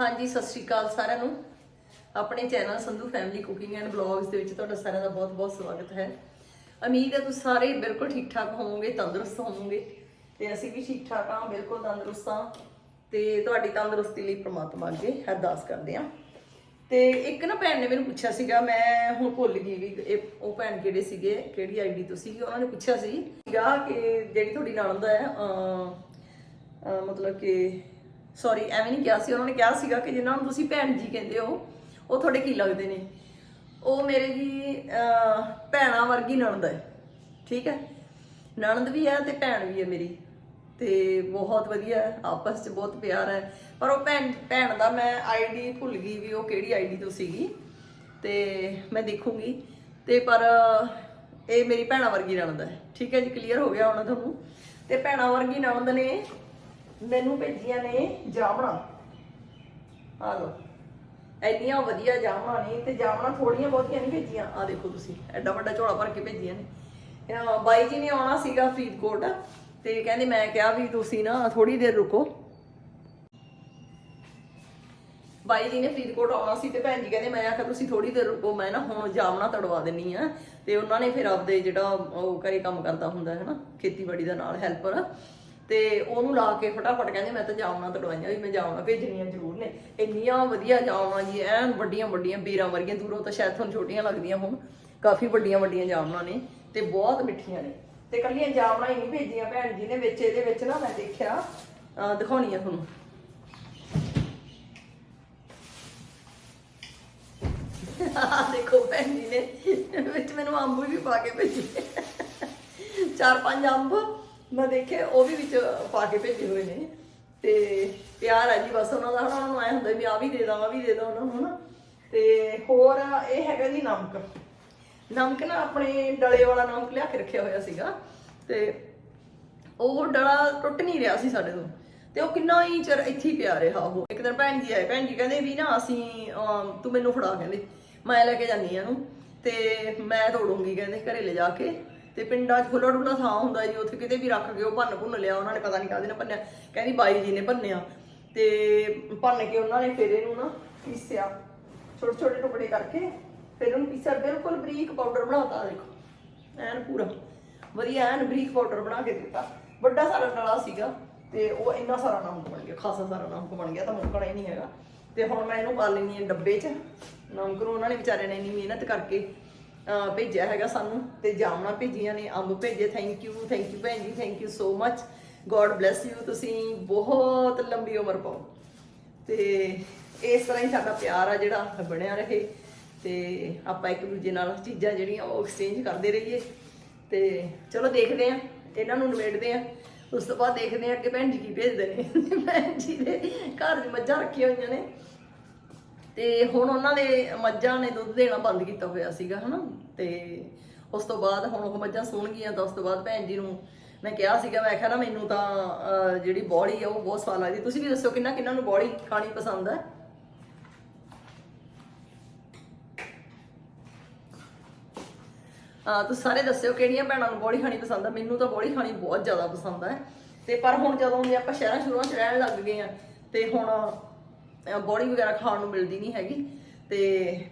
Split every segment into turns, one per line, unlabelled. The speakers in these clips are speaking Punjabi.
ਹਾਂਜੀ ਸਤਿ ਸ਼੍ਰੀ ਅਕਾਲ ਸਾਰਿਆਂ ਨੂੰ। ਆਪਣੇ channel Sandhu family cooking and blogs ਦੇ ਵਿੱਚ ਤੁਹਾਡਾ ਸਾਰਿਆਂ ਦਾ ਬਹੁਤ-ਬਹੁਤ ਸਵਾਗਤ ਹੈ। ਉਮੀਦ ਹੈ ਤੁਸੀਂ ਸਾਰੇ ਬਿਲਕੁਲ ਠੀਕ ਠਾਕ ਹੋਵੋਗੇ ਤੰਦਰੁਸਤ ਹੋਵੋਗੇ। ਤੇ ਅਸੀਂ ਵੀ ਠੀਕ ਠਾਕ ਹਾਂ ਬਿਲਕੁਲ ਤੰਦਰੁਸਤ ਹਾਂ। ਤੇ ਤੁਹਾਡੀ ਤੰਦਰੁਸਤੀ ਲਈ ਪ੍ਰਮਾਤਮਾ ਅੱਗੇ ਅਰਦਾਸ ਕਰਦੇ ਹਾਂ। ਤੇ ਇੱਕ ਨਾ ਭੈਣ ਨੇ ਮੈਨੂੰ ਪੁੱਛਿਆ ਸੀਗਾ ਮੈਂ ਹੁਣ ਭੁੱਲ ਗਈ ਵੀ ਇਹ ਉਹ ਭੈਣ ਕਿਹੜੇ ਸੀਗੇ ਕਿਹੜੀ ਆਈਡੀ ਤੋਂ ਸੀਗੀ ਉਹਨਾਂ ਨੇ ਪੁੱਛਿਆ ਸੀਗਾ ਕਿ ਜਿਹੜੀ ਤੁਹਾਡੀ ਨਣਦ ਹੈ ਅਹ, ਮਤਲਬ ਕਿ ਸੌਰੀ ਐਵੇਂ ਨਹੀਂ ਕਿਹਾ ਸੀ ਉਹਨਾਂ ਨੇ ਕਿਹਾ ਸੀਗਾ ਕਿ ਜਿਨ੍ਹਾਂ ਨੂੰ ਤੁਸੀਂ ਭੈਣ ਜੀ ਕਹਿੰਦੇ ਹੋ ਉਹ ਤੁਹਾਡੇ ਕੀ ਲੱਗਦੇ ਨੇ? ਉਹ ਮੇਰੇ ਜੀ ਅਹ, ਭੈਣਾਂ ਵਰਗੀ ਨਣਦ ਹੈ ਠੀਕ ਹੈ? ਨਣਦ ਵੀ ਹੈ ਤੇ ਭੈਣ ਵੀ ਹੈ ਮੇਰੀ ਤੇ ਬਹੁਤ ਵਧੀਆ ਆਪਸ 'ਚ ਬਹੁਤ ਪਿਆਰ ਹੈ। ਪਰ ਉਹ ਭੈਣ ਭੈਣ ਦਾ ਮੈਂ ਆਈਡੀ ਭੁੱਲ ਗਈ ਵੀ ਉਹ ਕਿਹੜੀ ਆਈਡੀ ਤੋਂ ਸੀਗੀ ਤੇ ਮੈਂ ਦੇਖੂੰਗੀ। ਤੇ ਪਰ ਇਹ ਮੇਰੀ ਭੈਣਾਂ ਵਰਗੀ ਨਣਦ ਹੈ ਠੀਕ ਹੈ ਜੀ ਕਲੀਅਰ ਹੋ ਗਿਆ ਹੁਣ ਤੁਹਾਨੂੰ? ਤੇ ਭੈਣਾਂ ਵਰਗੀ ਨਣਦ ਨੇ ਮੈਨੂੰ ਭੇਜੀਆਂ ਨੇ ਜਾਮਣਾ। ਆ ਲਓ। ਇੰਨੀਆਂ ਵਧੀਆ ਜਾਮਣਾ ਨੇ ਤੇ ਜਾਮਣਾ ਥੋੜੀਆਂ ਬਹੁਤੀਆਂ ਨਹੀਂ ਭੇਜੀਆਂ। ਆ ਦੇਖੋ ਤੁਸੀਂ, ਐਡਾ ਵੱਡਾ ਝੋਲਾ ਭਰ ਕੇ ਭੇਜੀਆਂ ਨੇ। ਬਾਈ ਜੀ ਨੇ ਆਉਣਾ ਸੀਗਾ ਫਰੀਦਕੋਟ ਤੇ ਕਹਿੰਦੇ ਮੈਂ ਕਿਹਾ ਵੀ ਤੁਸੀਂ ਨਾ ਥੋੜੀ ਦੇਰ ਰੁਕੋ। ਬਾਈ ਜੀ ਨੇ ਫਰੀਦਕੋਟ ਆਉਣਾ ਸੀ ਤੇ ਭੈਣ ਜੀ ਕਹਿੰਦੇ ਮੈਂ ਆਖਿਆ ਤੁਸੀਂ ਥੋੜੀ ਦੇਰ ਰੁਕੋ, ਮੈਂ ਨਾ ਹੁਣ ਜਾਮਣਾ ਤੜਵਾ ਦਿੰਨੀ ਆ। ਤੇ ਉਹਨਾਂ ਨੇ ਫਿਰ ਆਪਦੇ ਜਿਹੜਾ ਉਹ ਘਰੇ ਕੰਮ ਕਰਦਾ ਹੁੰਦਾ ਹੈ ਨਾ, ਖੇਤੀਬਾੜੀ ਦਾ ਨਾਲ ਹੈਲਪਰ ਤੇ ਉਹਨੂੰ ਲਾ ਕੇ ਫਟਾਫਟ ਕਹਿੰਦੇ, ਮੈਂ ਤਾਂ ਜਾਮਣਾ ਤੜਵਾਈਆਂ ਵੀ ਮੈਂ ਜਾਮਣਾ ਭੇਜਣੀਆਂ ਜ਼ਰੂਰ ਨੇ। ਇੰਨੀਆਂ ਵਧੀਆ ਜਾਮਣਾ ਜੀ, ਐਨ ਵੱਡੀਆਂ ਵੱਡੀਆਂ ਬੀਰਾਂ ਵਰਗੀਆਂ, ਦੂਰੋਂ ਤਾਂ ਸ਼ਾਇਦ ਤੁਹਾਨੂੰ ਛੋਟੀਆਂ ਲੱਗਦੀਆਂ ਹੁਣ। ਕਾਫੀ ਵੱਡੀਆਂ ਵੱਡੀਆਂ ਜਾਮਣਾ ਨੇ ਤੇ ਬਹੁਤ ਮਿੱਠੀਆਂ ਨੇ। ਤੇ ਕੱਲੀਆਂ ਜਾਮਣਾ ਹੀ ਨਹੀਂ ਭੇਜੀਆਂ ਭੈਣ ਜੀ ਨੇ, ਵਿੱਚ ਇਹਦੇ ਵਿੱਚ ਨਾ ਮੈਂ ਦੇਖਿਆ, ਅਹ ਦਿਖਾਉਣੀ ਆ ਤੁਹਾਨੂੰ। ਦੇਖੋ ਭੈਣ ਜੀ ਨੇ, ਵਿੱਚ ਮੈਨੂੰ ਅੰਬ ਵੀ ਪਾ ਕੇ ਭੇਜੇ। ਚਾਰ ਪੰਜ ਅੰਬ। ਮੈਂ ਦੇਖਿਆ, ਉਹ ਵੀ ਵਿੱਚ ਪਾ ਕੇ ਭੇਜੇ ਹੋਏ ਨੇ। ਤੇ ਪਿਆਰ ਹੈ ਜੀ, ਬਸ ਉਹਨਾਂ ਦਾ, ਉਹਨਾਂ ਨੂੰ ਐ ਹੁੰਦਾ ਵੀ ਆ ਵੀ ਦੇ ਦਾਂ ਵੀ ਦੇ ਦਾਂ ਉਹਨਾਂ ਨੂੰ ਹਨਾ ਤੇ ਹੋਰ ਇਹ ਹੈਗਾ ਜੀ ਨਮਕ। ਨਮਕ ਨਾ ਆਪਣੇ ਡਲੇ ਵਾਲਾ ਨਮਕ ਲਿਆ ਕੇ ਰੱਖਿਆ ਹੋਇਆ ਸੀਗਾ। ਤੇ ਉਹ ਡਲਾ ਟੁੱਟ ਨਹੀਂ ਰਿਹਾ ਸੀ ਸਾਡੇ ਤੋਂ। ਤੇ ਉਹ ਕਿੰਨਾ ਹੀ ਚਿਰ ਇੱਥੇ ਹੀ ਪਿਆ ਰਿਹਾ ਉਹ। ਇੱਕ ਦਿਨ ਭੈਣ ਜੀ ਆਏ, ਭੈਣ ਜੀ ਕਹਿੰਦੇ ਵੀ ਨਾ ਅਸੀਂ ਤੂੰ ਮੈਨੂੰ ਫੜਾ ਕਹਿੰਦੇ। ਮੈਂ ਲੈ ਕੇ ਜਾਨੀ ਆ ਨੂੰ ਤੇ ਮੈਂ ਤੋੜੂੰਗੀ ਕਹਿੰਦੇ, ਘਰੇ ਲੈ ਜਾ ਕੇ। ਤੇ ਪਿੰਡਾਂ 'ਚ ਖੁੱਲਾ ਡੁੱਲਾ ਥਾਂ ਹੁੰਦਾ ਜੀ, ਉੱਥੇ ਕਿਤੇ ਵੀ ਰੱਖ ਕੇ ਉਹ ਭੰਨ ਭੁੰਨ ਲਿਆ, ਉਹਨਾਂ ਨੇ ਪਤਾ ਨਹੀਂ ਕਾਹਦੇ ਨਾਲ ਭੰਨਿਆ। ਕਹਿੰਦੀ ਬਾਈ ਜੀ ਨੇ ਭੰਨਿਆ। ਤੇ ਭੰਨ ਕੇ ਉਹਨਾਂ ਨੇ ਫਿਰ ਇਹਨੂੰ ਨਾ ਪੀਸਿਆ, ਛੋਟੇ ਛੋਟੇ ਟੁਕੜੇ ਕਰਕੇ, ਫਿਰ ਉਹਨੂੰ ਪੀਸਿਆ, ਬਿਲਕੁਲ ਬਰੀਕ ਪਾਊਡਰ ਬਣਾਤਾ, ਦੇਖੋ, ਐਨ ਪੂਰਾ। ਵਧੀਆ ਐਨ ਬਰੀਕ ਪਾਊਡਰ ਬਣਾ ਕੇ ਦਿੱਤਾ। ਵੱਡਾ ਸਾਰਾ ਡਲਾ ਸੀਗਾ, ਤੇ ਉਹ ਇੰਨਾ ਸਾਰਾ ਨਮਕ ਬਣ ਗਿਆ, ਖਾਸਾ ਸਾਰਾ ਨਮਕ ਬਣ ਗਿਆ, ਤਾਂ ਮੁੱਕਣਾ ਹੀ ਨਹੀਂ ਹੈਗਾ। ਤੇ ਹੁਣ ਮੈਂ ਇਹਨੂੰ ਪਾ ਲੈਣੀ ਹੈ ਡੱਬੇ 'ਚ। ਨਮਕ ਨੂੰ ਉਹਨਾਂ ਨੇ ਵਿਚਾਰੇ ਨੇ ਇੰਨੀ ਮਿਹਨਤ ਕਰਕੇ ਭੇਜਿਆ ਹੈਗਾ ਸਾਨੂੰ ਤੇ ਜਾਮਣਾ ਭੇਜੀਆਂ ਨੇ, ਅੰਬ ਭੇਜੇ ਥੈਂਕ ਯੂ ਥੈਂਕ ਯੂ ਭੈਣ ਜੀ thank you so much God bless you ਤੁਸੀਂ ਬਹੁਤ ਲੰਬੀ ਉਮਰ ਪਾਓ। ਤੇ ਇਸ ਤਰ੍ਹਾਂ ਹੀ ਸਾਡਾ ਪਿਆਰ ਆ ਜਿਹੜਾ, ਬਣਿਆ ਰਹੇ। ਤੇ ਆਪਾਂ ਇੱਕ ਦੂਜੇ ਨਾਲ ਚੀਜ਼ਾਂ ਜਿਹੜੀਆਂ ਉਹ ਐਕਸਚੇਂਜ ਕਰਦੇ ਰਹੀਏ। ਤੇ ਚਲੋ ਦੇਖਦੇ ਆ ਇਹਨਾਂ ਨੂੰ ਨਿਬੇੜਦੇ ਆ ਉਸ ਤੋਂ ਬਾਅਦ ਦੇਖਦੇ ਆ ਕਿ ਭੈਣ ਜੀ ਕੀ ਭੇਜਦੇ ਨੇ। ਭੈਣ ਜੀ ਦੇ ਘਰ 'ਚ ਮੱਝਾਂ ਰੱਖੀਆਂ ਹੋਈਆਂ ਨੇ। ਤੇ ਹੁਣ ਉਹਨਾਂ ਦੇ ਮੱਝਾਂ ਨੇ ਦੁੱਧ ਦੇਣਾ ਬੰਦ ਕੀਤਾ ਹੋਇਆ ਸੀਗਾ, ਹਨਾ? ਤੇ ਉਸ ਤੋਂ ਬਾਅਦ ਹੁਣ ਉਹ ਮੱਝਾਂ ਸੂਣ ਗਈਆਂ ਤਾਂ ਉਸ ਤੋਂ ਬਾਅਦ ਭੈਣ ਜੀ ਨੂੰ ਮੈਂ ਕਿਹਾ ਸੀਗਾ, ਮੈਂ ਕਿਹਾ ਨਾ ਮੈਨੂੰ ਤਾਂ ਜਿਹੜੀ ਬੋਲੀ ਆ ਉਹ ਬਹੁਤ ਸਵਾਦ ਲੱਗਦੀ। ਤੁਸੀਂ ਵੀ ਦੱਸੋ ਕਿੰਨਾ ਕਿੰਨਾ ਨੂੰ ਬੋਲੀ ਖਾਣੀ ਪਸੰਦ ਹੈ ਤੁਸੀਂ ਸਾਰੇ ਦੱਸਿਓ ਕਿਹੜੀਆਂ ਭੈਣਾਂ ਨੂੰ ਬੋਲੀ ਖਾਣੀ ਪਸੰਦ ਆ? ਮੈਨੂੰ ਤਾਂ ਬੋਲੀ ਖਾਣੀ ਬਹੁਤ ਜ਼ਿਆਦਾ ਪਸੰਦ ਹੈ ਤੇ ਪਰ ਹੁਣ ਜਦੋਂ ਦੇ ਆਪਾਂ ਸ਼ਹਿਰਾਂ ਸ਼ੁਰੂਆਂ ਚ ਰਹਿਣ ਲੱਗ ਗਏ ਆ, ਤੇ ਹੁਣ ਅਹ ਵਗੈਰਾ ਖਾਣ ਨੂੰ ਮਿਲਦੀ ਨਹੀਂ ਹੈਗੀ ਤੇ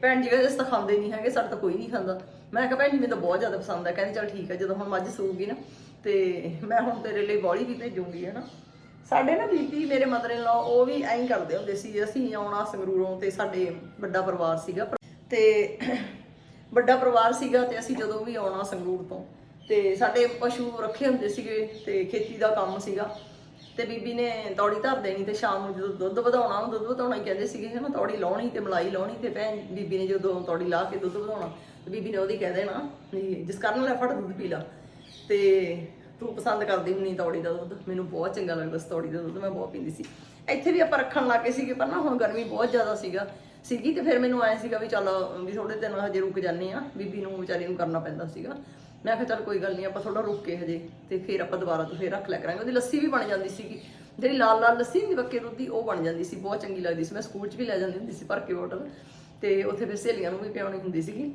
ਭੈਣ ਜੀ ਕਹਿੰਦੇ ਅਸੀਂ ਤਾਂ ਖਾਂਦੇ ਨਹੀਂ ਹੈਗੇ, ਸਾਡਾ ਤਾਂ ਕੋਈ ਨਹੀਂ ਖਾਂਦਾ। ਮੈਂ ਕਿਹਾ ਭੈਣ ਜੀ ਮੈਨੂੰ ਤਾਂ ਬਹੁਤ ਜ਼ਿਆਦਾ ਪਸੰਦ ਹੈ ਕਹਿੰਦੀ ਚਲ ਠੀਕ ਹੈ ਜਦੋਂ ਹੁਣ ਮੱਝ ਸੂਗੀ ਨਾ। ਤੇ ਮੈਂ ਹੁਣ ਤੇਰੇ ਲਈ ਬੋਲੀ ਵੀ ਭੇਜੂਗੀ ਹੈ ਨਾ ਸਾਡੇ ਨਾ ਬੀਬੀ ਮੇਰੇ ਮਦਰ ਇਨ ਲਾ ਉਹ ਵੀ ਐਂ ਕਰਦੇ ਹੁੰਦੇ ਸੀ, ਅਸੀਂ ਆਉਣਾ ਸੰਗਰੂਰੋਂ ਤੇ ਸਾਡੇ ਵੱਡਾ ਪਰਿਵਾਰ ਸੀਗਾ। ਤੇ ਵੱਡਾ ਪਰਿਵਾਰ ਸੀਗਾ ਤੇ ਅਸੀਂ ਜਦੋਂ ਵੀ ਆਉਣਾ ਸੰਗਰੂਰ ਤੋਂ, ਤੇ ਸਾਡੇ ਪਸ਼ੂ ਰੱਖੇ ਹੁੰਦੇ ਸੀਗੇ ਤੇ ਖੇਤੀ ਦਾ ਕੰਮ ਸੀਗਾ। ਤੇ ਬੀਬੀ ਨੇ ਤੌੜੀ ਧਰ ਦੇਣੀ ਤੇ ਸ਼ਾਮ ਨੂੰ ਜਦੋਂ ਦੁੱਧ ਵਧਾਉਣਾ ਉਹ ਦੁੱਧ ਵਧਾਉਣਾ ਹੀ ਕਹਿੰਦੇ ਸੀਗੇ ਹਨਾ, ਤੌੜੀ ਲਾਉਣੀ ਤੇ ਮਲਾਈ ਲਾਉਣੀ ਤੇ ਭੈਣ ਬੀਬੀ ਨੇ ਜਦੋਂ ਤੌੜੀ ਲਾ ਕੇ ਦੁੱਧ ਵਧਾਉਣਾ, ਤੇ ਬੀਬੀ ਨੇ ਉਹਦੀ ਕਹਿ ਦੇਣਾ ਜਿਸ ਕਰਨ ਲੈ ਫਟ ਦੁੱਧ ਪੀ ਲਾ, ਤੇ ਤੂੰ ਪਸੰਦ ਕਰਦੀ ਹੁੰਨੀ ਤੌੜੀ ਦਾ ਦੁੱਧ, ਮੈਨੂੰ ਬਹੁਤ ਚੰਗਾ ਲੱਗਦਾ ਸੀ ਤੌੜੀ ਦਾ ਦੁੱਧ, ਮੈਂ ਬਹੁਤ ਪੀਂਦੀ ਸੀ। ਇੱਥੇ ਵੀ ਆਪਾਂ ਰੱਖਣ ਲੱਗੇ ਸੀਗੇ, ਪਰ ਨਾ ਹੁਣ ਗਰਮੀ ਬਹੁਤ ਜ਼ਿਆਦਾ ਸੀਗਾ, ਸੀਗੀ ਤੇ ਫਿਰ ਮੈਨੂੰ ਐ ਸੀਗਾ ਵੀ ਚੱਲ ਵੀ ਥੋੜੇ ਦਿਨ ਹਜੇ ਰੁਕ ਜਾਂਦੇ ਆ ਬੀਬੀ ਨੂੰ ਵਿਚਾਰੀ ਨੂੰ ਕਰਨਾ ਪੈਂਦਾ ਸੀਗਾ। ਮੈਂ ਕਿਹਾ ਚੱਲ ਕੋਈ ਗੱਲ ਨਹੀਂ ਆਪਾਂ ਥੋੜਾ ਰੁਕ ਕੇ ਹਜੇ ਤੇ ਫਿਰ ਆਪਾਂ ਦੁਬਾਰਾ ਤੋਂ ਫਿਰ ਰੱਖ ਲਿਆ ਕਰਾਂਗੇ। ਉਹਦੀ ਲੱਸੀ ਵੀ ਬਣ ਜਾਂਦੀ ਸੀਗੀ। ਜਿਹੜੀ ਲਾਲ ਲਾਲ ਲੱਸੀ ਹੁੰਦੀ ਬੱਕੇ ਦੁੱਧ ਦੀ, ਉਹ ਬਣ ਜਾਂਦੀ ਸੀ, ਬਹੁਤ ਚੰਗੀ ਲੱਗਦੀ ਸੀ। ਮੈਂ ਸਕੂਲ 'ਚ ਵੀ ਲੈ ਜਾਂਦੀ ਹੁੰਦੀ ਸੀ ਭਰ ਕੇ ਬੋਟਲ ਤੇ ਉੱਥੇ ਫਿਰ ਸਹੇਲੀਆਂ ਨੂੰ ਵੀ ਪਿਆਉਣੀ ਹੁੰਦੀ ਸੀਗੀ।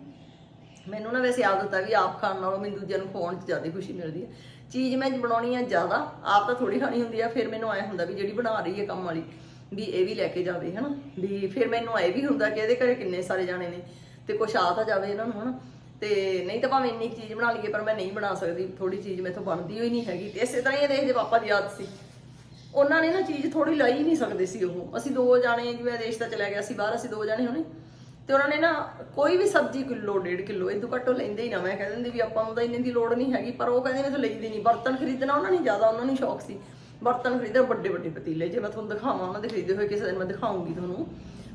ਮੈਨੂੰ ਨਾ ਵੈਸੇ ਆਦਤ ਹੈ ਵੀ ਆਪ ਖਾਣ ਨਾਲੋਂ ਮੈਨੂੰ ਦੂਜਿਆਂ ਨੂੰ ਖਵਾਉਣ 'ਚ ਜ਼ਿਆਦਾ ਖੁਸ਼ੀ ਮਿਲਦੀ ਹੈ। ਚੀਜ਼ ਮੈਂ ਬਣਾਉਣੀ ਆ ਜ਼ਿਆਦਾ, ਆਪ ਤਾਂ ਥੋੜੀ ਖਾਣੀ ਹੁੰਦੀ ਆ, ਫਿਰ ਮੈਨੂੰ ਐ ਹੁੰਦਾ ਵੀ ਜਿਹੜੀ ਬਣਾ ਰਹੀ ਹੈ ਕੰਮ ਵਾਲੀ, ਵੀ ਇਹ ਵੀ ਲੈ ਕੇ ਜਾਵੇ, ਹਨਾ? ਵੀ ਫਿਰ ਮੈਨੂੰ ਇਹ ਵੀ ਹੁੰਦਾ ਕਿ ਇਹਦੇ ਘਰੇ ਕਿੰਨੇ ਸਾਰੇ ਜਾਣੇ ਨੇ ਤੇ ਕੁਛ ਆ ਤਾਂ ਜਾਵੇ ਇਹਨਾਂ ਨੂੰ, ਹਨਾ? ਤੇ ਨਹੀਂ ਤਾਂ ਭਾਵੇਂ ਇੰਨੀ ਕੁ ਚੀਜ਼ ਬਣਾ ਲਈਏ, ਪਰ ਮੈਂ ਨਹੀਂ ਬਣਾ ਸਕਦੀ। ਥੋੜੀ ਚੀਜ਼ ਮੈਥੋਂ ਬਣਦੀ ਹੋਈ ਨਹੀਂ ਹੈਗੀ। ਤੇ ਇਸੇ ਤਰ੍ਹਾਂ ਹੀ ਇਹਦੇ ਇਹਦੇ ਪਾਪਾ ਦੀ ਆਦਤ ਸੀ। ਉਹਨਾਂ ਨੇ ਨਾ ਚੀਜ਼ ਥੋੜੀ ਲਾਈ ਹੀ ਨਹੀਂ ਸਕਦੇ ਸੀ ਉਹ। ਅਸੀਂ ਦੋ ਜਾਣੇ ਜਿਵੇਂ ਦੇਸ਼ ਤਾਂ ਚਲਾ ਗਿਆ ਸੀ ਬਾਹਰ, ਅਸੀਂ ਦੋ ਜਾਣੇ ਹੋਣੇ। ਤੇ ਉਹਨਾਂ ਨੇ ਨਾ ਕੋਈ ਵੀ ਸਬਜ਼ੀ ਕਿਲੋ, ਡੇਢ ਕਿਲੋ, ਇਹ ਤੋਂ ਘੱਟੋ ਲੈਂਦੇ ਹੀ ਨਾ। ਮੈਂ ਕਹਿੰਦੇ ਵੀ ਆਪਾਂ ਨੂੰ ਤਾਂ ਇੰਨੇ ਦੀ ਲੋੜ ਨਹੀਂ ਹੈਗੀ, ਪਰ ਉਹ ਕਹਿੰਦੇ ਮੈਥੋਂ ਲਈਦੀ ਨਹੀਂ। ਬਰਤਨ ਖਰੀਦਣਾ ਉਹਨਾਂ ਨੇ ਜ਼ਿਆਦਾ, ਉਹਨਾਂ ਨੂੰ ਸ਼ੌਕ ਸੀ। ਬਰਤਨ ਖਰੀਦਣਾ ਵੱਡੇ ਵੱਡੇ ਪਤੀਲੇ। ਜੇ ਮੈਂ ਤੁਹਾਨੂੰ ਦਿਖਾਵਾਂ, ਉਹਨਾਂ ਦੇ ਖਰੀਦੇ ਹੋਏ ਕਿਸੇ ਦਿਨ ਮੈਂ ਦਿਖਾਉਂਗੀ ਤੁਹਾਨੂੰ।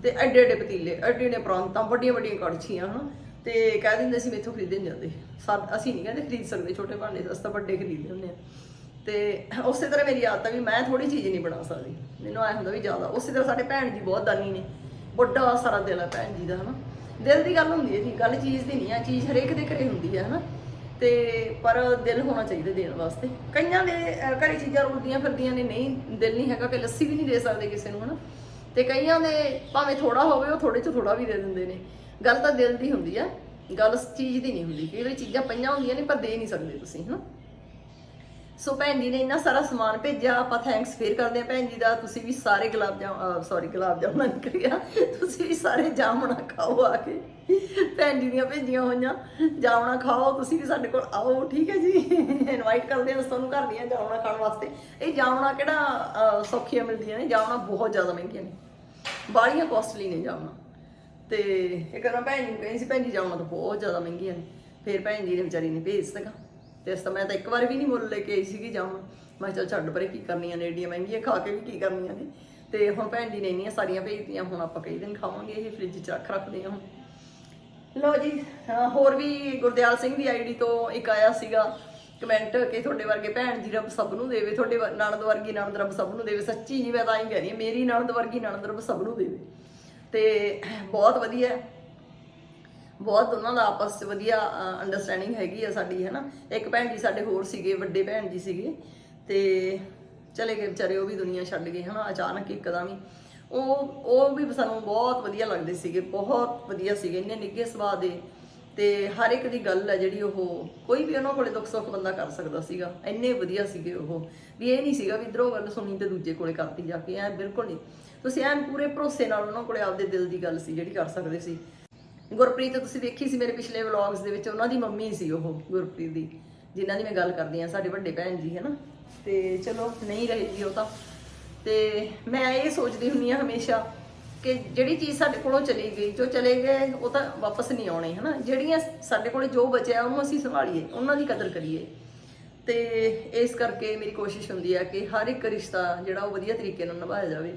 ਤੇ ਐਡੇ ਐਡੇ ਪਤੀਲੇ ਐਡੇ ਐਡੇ ਪ੍ਰਾਂਤਾਂ ਵੱਡੀਆਂ ਵੱਡੀਆਂ ਕੜਛੀਆਂ, ਹਨਾ। ਤੇ ਕਹਿ ਦਿੰਦੇ ਸੀ ਮੈਥੋਂ ਖਰੀਦੇ ਨਹੀਂ ਜਾਂਦੇ। ਸਾ- ਅਸੀਂ ਨਹੀਂ ਕਹਿੰਦੇ ਖਰੀਦ ਸਕਦੇ ਛੋਟੇ ਭਾਂਡੇ ਅਸੀਂ ਤਾਂ ਵੱਡੇ ਖਰੀਦਦੇ ਹੁੰਦੇ ਆ। ਤੇ ਉਸੇ ਤਰ੍ਹਾਂ ਮੇਰੀ ਆਦਤ ਆ ਵੀ ਮੈਂ ਥੋੜੀ ਚੀਜ਼ ਨਹੀਂ ਬਣਾ ਸਕਦੀ। ਮੈਨੂੰ ਐ ਹੁੰਦਾ ਵੀ ਜ਼ਿਆਦਾ। ਉਸੇ ਤਰ੍ਹਾਂ ਸਾਡੇ ਭੈਣ ਜੀ ਬਹੁਤ ਦਾਨੀ ਨੇ। ਵੱਡਾ ਸਾਰਾ ਦਿਲ ਆ ਭੈਣ ਜੀ ਦਾ ਹਨਾ। ਦਿਲ ਦੀ ਗੱਲ ਹੁੰਦੀ ਹੈ ਜੀ ਗੱਲ ਚੀਜ਼ ਦੀ ਨਹੀਂ ਆ ਚੀਜ਼ ਹਰੇਕ ਦੇ ਘਰੇ ਹੁੰਦੀ ਹੈ ਹਨਾ। ਤੇ ਪਰ ਦਿਲ ਹੋਣਾ ਚਾਹੀਦਾ ਦੇਣ ਵਾਸਤੇ। ਕਈਆਂ ਦੇ ਅਹ, ਘਰੇ ਚੀਜ਼ਾਂ ਰੁਲਦੀਆਂ ਫਿਰਦੀਆਂ ਨੇ ਨਹੀਂ ਦਿਲ ਨਹੀਂ ਹੈਗਾ ਕਿ ਲੱਸੀ ਵੀ ਨਹੀਂ ਦੇ ਸਕਦੇ ਕਿਸੇ ਨੂੰ ਹਨਾ। ਤੇ ਕਈਆਂ ਦੇ ਭਾਵੇਂ ਥੋੜਾ ਹੋਵੇ ਉਹ ਥੋੜੇ ਚ ਥੋੜਾ ਵੀ ਦੇ ਦਿੰਦੇ ਨੇ। ਗੱਲ ਤਾਂ ਦਿਲ ਦੀ ਹੁੰਦੀ ਆ, ਗੱਲ ਚੀਜ਼ ਦੀ ਨਹੀਂ ਹੁੰਦੀ ਕਈ ਵਾਰੀ ਚੀਜ਼ਾਂ ਪਈਆਂ ਹੁੰਦੀਆਂ ਨੇ ਪਰ ਦੇ ਨਹੀਂ ਸਕਦੇ ਤੁਸੀਂ, ਹਨਾ? ਸੋ ਭੈਣ ਜੀ ਨੇ ਇੰਨਾ ਸਾਰਾ ਸਮਾਨ ਭੇਜਿਆ, ਆਪਾਂ ਥੈਂਕਸ ਫੇਰ ਕਰਦੇ ਆ ਭੈਣ ਜੀ ਦਾ, ਤੁਸੀਂ ਵੀ ਸਾਰੇ ਗੁਲਾਬ ਜਾਮ ਸੌਰੀ ਗੁਲਾਬ ਜਾਮੁਨ ਕਰਿਆ, ਤੁਸੀਂ ਵੀ ਸਾਰੇ ਜਾਮਣਾ ਖਾਓ ਆ ਕੇ। ਭੈਣ ਜੀ ਦੀਆਂ ਭੇਜੀਆਂ ਹੋਈਆਂ, ਜਾਮਣਾ ਖਾਓ, ਤੁਸੀਂ ਵੀ ਸਾਡੇ ਕੋਲ ਆਓ, ਠੀਕ ਹੈ ਜੀ? ਇਨਵਾਈਟ ਕਰਦੇ ਹਾਂ, ਤੁਹਾਨੂੰ ਘਰ ਦੀਆਂ ਜਾਮਣਾ ਖਾਣ ਵਾਸਤੇ। ਇਹ ਜਾਮਣਾ ਕਿਹੜਾ ਸੌਖੀਆਂ ਮਿਲਦੀਆਂ ਨੇ, ਜਾਮਣਾ ਬਹੁਤ ਜ਼ਿਆਦਾ ਮਹਿੰਗੀਆਂ ਨੇ। ਬਾੜੀਆਂ ਕੋਸਟਲੀ ਨੇ ਜਾਮਣਾ। ਤੇ ਇੱਕ ਕਰਾਂ ਭੈਣ ਜੀ ਨੂੰ ਕਹਿੰਦੀ ਸੀ, ਭੈਣ ਜੀ ਜਾਮਣਾ ਤਾਂ ਬਹੁਤ ਜ਼ਿਆਦਾ ਮਹਿੰਗੀਆਂ ਨੇ ਫਿਰ ਭੈਣ ਜੀ ਨੇ ਵਿਚਾਰੀ ਨੇ ਭੇਜ ਦਿੱਤਾ। ਤੇ ਇਸ ਤਾਂ ਮੈਂ ਤਾਂ ਇੱਕ ਵਾਰ ਵੀ ਨਹੀਂ ਮੁੱਲ ਲੈ ਕੇ ਆਈ ਸੀਗੀ ਜਾਮਣ ਮੈਂ ਕਿਹਾ ਚੱਲ ਛੱਡ ਪਰੇ, ਕੀ ਕਰਨੀਆਂ ਨੇ, ਏਡੀਆਂ ਮਹਿੰਗੀਆਂ ਖਾ ਕੇ ਵੀ ਕੀ ਕਰਨੀਆਂ ਨੇ। ਤੇ ਹੁਣ ਭੈਣ ਜੀ ਨੇ ਇੰਨੀਆਂ ਸਾਰੀਆਂ ਭੇਜਤੀਆਂ, ਹੁਣ ਆਪਾਂ ਕਈ ਦਿਨ ਖਾਵਾਂਗੇ, ਇਹ ਫ੍ਰਿਜ 'ਚ ਰੱਖ ਰੱਖਦੇ ਹਾਂ ਹੁਣ। ਲੋ ਜੀ ਹੋਰ ਵੀ ਗੁਰਦਿਆਲ ਸਿੰਘ ਦੀ ਆਈਡੀ ਤੋਂ ਇੱਕ ਆਇਆ ਸੀਗਾ ਕਮੈਂਟ ਕਿ ਤੁਹਾਡੇ ਵਰਗੇ ਭੈਣ ਜੀ ਰੱਬ ਸਭ ਨੂੰ ਦੇਵੇ, ਤੁਹਾਡੇ ਵਰ- ਨਣਦ ਵਰਗੀ ਨਣਦ ਰੱਬ ਸਭ ਨੂੰ ਦੇਵੇ। ਸੱਚੀ ਜੀ ਮੈਂ ਤਾਂ ਹੀ ਕਹਿ ਮੇਰੀ ਨਣਦ ਵਰਗੀ ਨਣਦ ਰੱਬ ਸਭ ਨੂੰ ਦੇਵੇ। ਤੇ ਬਹੁਤ ਵਧੀਆ ਬਹੁਤ ਉਹਨਾਂ ਦਾ ਆਪਸ 'ਚ ਵਧੀਆ ਅੰਡਰਸਟੈਂਡਿੰਗ ਹੈਗੀ ਆ ਸਾਡੀ ਹੈ ਨਾ ਇੱਕ ਭੈਣ ਜੀ ਸਾਡੇ ਹੋਰ ਸੀਗੇ, ਵੱਡੇ ਭੈਣ ਜੀ ਸੀਗੇ। ਤੇ ਚਲੇ ਗਏ ਵਿਚਾਰੇ, ਉਹ ਵੀ ਦੁਨੀਆ ਛੱਡ ਗਏ, ਹਨਾ, ਅਚਾਨਕ ਇੱਕਦਮ ਹੀ ਉਹ ਉਹ ਵੀ ਸਾਨੂੰ ਬਹੁਤ ਵਧੀਆ ਲੱਗਦੇ ਸੀਗੇ, ਬਹੁਤ ਵਧੀਆ ਸੀਗੇ, ਇੰਨੇ ਨਿੱਘੇ ਸੁਭਾਅ ਦੇ। ਤੇ ਹਰ ਇੱਕ ਦੀ ਗੱਲ ਹੈ ਜਿਹੜੀ ਉਹ ਕੋਈ ਵੀ ਉਹਨਾਂ ਕੋਲੇ ਦੁੱਖ ਸੁੱਖ ਬੰਦਾ ਕਰ ਸਕਦਾ ਸੀਗਾ, ਇੰਨੇ ਵਧੀਆ ਸੀਗੇ ਉਹ। ਵੀ ਇਹ ਨਹੀਂ ਸੀਗਾ ਵੀ ਇਧਰੋਂ ਗੱਲ ਸੁਣੀ ਤੇ ਦੂਜੇ ਕੋਲੇ ਕਰਤੀ ਜਾ ਕੇ, ਐ ਬਿਲਕੁਲ ਨਹੀਂ। ਤੁਸੀਂ ਐਨ ਪੂਰੇ ਭਰੋਸੇ ਨਾਲ ਉਹਨਾਂ ਕੋਲੇ ਆਪਦੇ ਦਿਲ ਦੀ ਗੱਲ ਸੀ ਜਿਹੜੀ ਕਰ ਸਕਦੇ ਸੀ। ਗੁਰਪ੍ਰੀਤ, ਤੁਸੀਂ ਦੇਖੀ ਸੀ ਮੇਰੇ ਪਿਛਲੇ ਵਲੌਗਸ ਦੇ ਵਿੱਚ ਉਹਨਾਂ ਦੀ ਮੰਮੀ ਸੀ ਉਹ, ਗੁਰਪ੍ਰੀਤ ਦੀ, ਜਿਨ੍ਹਾਂ ਦੀ ਮੈਂ ਗੱਲ ਕਰਦੀ ਆ ਸਾਡੇ ਵੱਡੇ ਭੈਣ ਜੀ, ਹਨਾ। ਤੇ ਚਲੋ, ਨਹੀਂ ਰਹੇਗੀ ਉਹ ਤਾਂ। ਤੇ ਮੈਂ ਇਹ ਸੋਚਦੀ ਹੁੰਨੀ ਆ ਹਮੇਸ਼ਾ ਕਿ ਜਿਹੜੀ ਚੀਜ਼ ਸਾਡੇ ਕੋਲੋਂ ਚਲੀ ਗਈ, ਜੋ ਚਲੇ ਗਏ, ਉਹ ਤਾਂ ਵਾਪਸ ਨਹੀਂ ਆਉਣੇ, ਹਨਾ? ਜਿਹੜੀਆਂ ਸਾਡੇ ਕੋਲੇ ਜੋ ਬਚਿਆ, ਉਹਨੂੰ ਅਸੀਂ ਸੰਭਾਲੀਏ, ਉਹਨਾਂ ਦੀ ਕਦਰ ਕਰੀਏ। ਤੇ ਇਸ ਕਰਕੇ ਮੇਰੀ ਕੋਸ਼ਿਸ਼ ਹੁੰਦੀ ਹੈ ਕਿ ਹਰ ਇੱਕ ਰਿਸ਼ਤਾ ਜਿਹੜਾ, ਉਹ ਵਧੀਆ ਤਰੀਕੇ ਨਾਲ ਨਿਭਾਇਆ ਜਾਵੇ,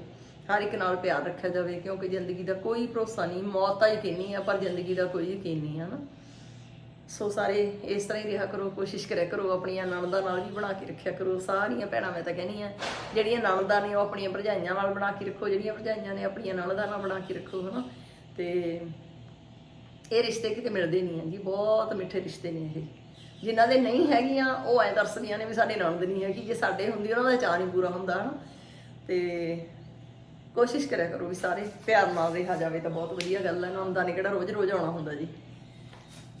ਹਰ ਇੱਕ ਨਾਲ ਪਿਆਰ ਰੱਖਿਆ ਜਾਵੇ, ਕਿਉਂਕਿ ਜ਼ਿੰਦਗੀ ਦਾ ਕੋਈ ਭਰੋਸਾ ਨਹੀਂ, ਮੌਤ ਤਾਂ ਯਕੀਨੀ ਆ, ਪਰ ਜ਼ਿੰਦਗੀ ਦਾ ਕੋਈ ਯਕੀਨ ਨਹੀਂ ਹੈ ਨਾ ਸੋ ਸਾਰੇ ਇਸ ਤਰ੍ਹਾਂ ਹੀ ਰਿਹਾ ਕਰੋ, ਕੋਸ਼ਿਸ਼ ਕਰਿਆ ਕਰੋ, ਆਪਣੀਆਂ ਨਣਦਾਂ ਨਾਲ ਵੀ ਬਣਾ ਕੇ ਰੱਖਿਆ ਕਰੋ। ਸਾਰੀਆਂ ਭੈਣਾਂ ਮੈਂ ਤਾਂ ਕਹਿੰਦੀ ਆ ਜਿਹੜੀਆਂ ਨਣਦਾਂ ਨੇ ਉਹ ਆਪਣੀਆਂ ਭਰਜਾਈਆਂ ਨਾਲ ਬਣਾ ਕੇ ਰੱਖੋ, ਜਿਹੜੀਆਂ ਭਰਜਾਈਆਂ ਨੇ ਆਪਣੀਆਂ ਨਣਦਾਂ ਨਾਲ ਬਣਾ ਕੇ ਰੱਖੋ, ਹਨਾ? ਤੇ ਇਹ ਰਿਸ਼ਤੇ ਕਿਤੇ ਮਿਲਦੇ ਨਹੀਂ ਆ ਜੀ ਬਹੁਤ ਮਿੱਠੇ ਰਿਸ਼ਤੇ ਨੇ ਇਹ। ਜਿਨ੍ਹਾਂ ਦੇ ਨਹੀਂ ਹੈਗੀਆਂ, ਉਹ ਐ ਤਰਸਦੀਆਂ ਨੇ ਵੀ ਸਾਡੇ ਨਣਦ ਨਹੀਂ ਹੈਗੀ। ਜੇ ਸਾਡੇ ਹੁੰਦੀ, ਉਹਨਾਂ ਦਾ ਚਾਅ ਨਹੀਂ ਪੂਰਾ ਹੁੰਦਾ, ਹਨਾ? ਤੇ ਕੋਸ਼ਿਸ਼ ਕਰਿਆ ਕਰੋ ਵੀ ਸਾਰੇ ਪਿਆਰ ਨਾਲ ਰਿਹਾ ਜਾਵੇ ਤਾਂ ਬਹੁਤ ਵਧੀਆ ਗੱਲ ਹੈ। ਨਣਦਾਂ ਨੇ ਕਿਹੜਾ ਰੋਜ਼-ਰੋਜ਼ ਆਉਣਾ ਹੁੰਦਾ ਜੀ।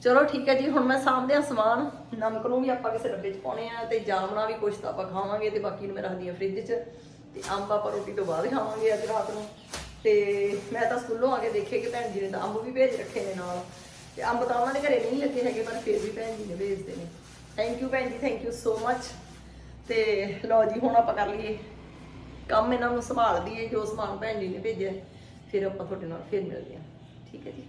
ਚਲੋ ਠੀਕ ਹੈ ਜੀ, ਹੁਣ ਮੈਂ ਸਾਂਭਦੇ ਆ ਸਮਾਨ, ਨਮਕ ਨੂੰ ਵੀ ਆਪਾਂ ਕਿਸੇ ਡੱਬੇ 'ਚ ਪਾਉਣੇ ਆ ਤੇ ਜਾਮਣਾ ਵੀ ਕੁਛ ਤਾਂ ਆਪਾਂ ਖਾਵਾਂਗੇ ਤੇ ਬਾਕੀ ਨੂੰ ਮੈਂ ਰੱਖਦੀ ਆ ਫ੍ਰਿਜ 'ਚ ਤੇ ਅੰਬ ਆਪਾਂ ਰੋਟੀ ਤੋਂ ਬਾਅਦ ਖਾਵਾਂਗੇ ਅੱਜ ਰਾਤ ਨੂੰ। ਤੇ ਮੈਂ ਤਾਂ ਸਕੂਲੋਂ ਆ ਕੇ ਦੇਖੇ ਕਿ ਭੈਣ ਜੀ ਨੇ ਤਾਂ ਅੰਬ ਵੀ ਭੇਜ ਰੱਖੇ ਨੇ ਨਾਲ। ਤੇ ਅੰਬ ਤਾਂ ਉਹਨਾਂ ਦੇ ਘਰੇ ਨਹੀਂ ਲੱਗੇ ਹੈਗੇ, ਪਰ ਫਿਰ ਵੀ ਭੈਣ ਜੀ ਨੇ ਭੇਜਦੇ ਨੇ। ਥੈਂਕ ਯੂ ਭੈਣ ਜੀ ਥੈਂਕ ਯੂ ਸੋ ਮੱਚ ਤੇ ਲਓ ਜੀ, ਹੁਣ ਆਪਾਂ ਕਰ ਲਈਏ ਕੰਮ ਇਹਨਾਂ ਨੂੰ ਸੰਭਾਲ ਦਈਏ, ਜੋ ਸਮਾਨ ਭੈਣ ਜੀ ਨੇ ਭੇਜਿਆ, ਫਿਰ ਆਪਾਂ ਤੁਹਾਡੇ ਨਾਲ ਫਿਰ ਮਿਲਦੇ ਹਾਂ। ਠੀਕ ਹੈ ਜੀ।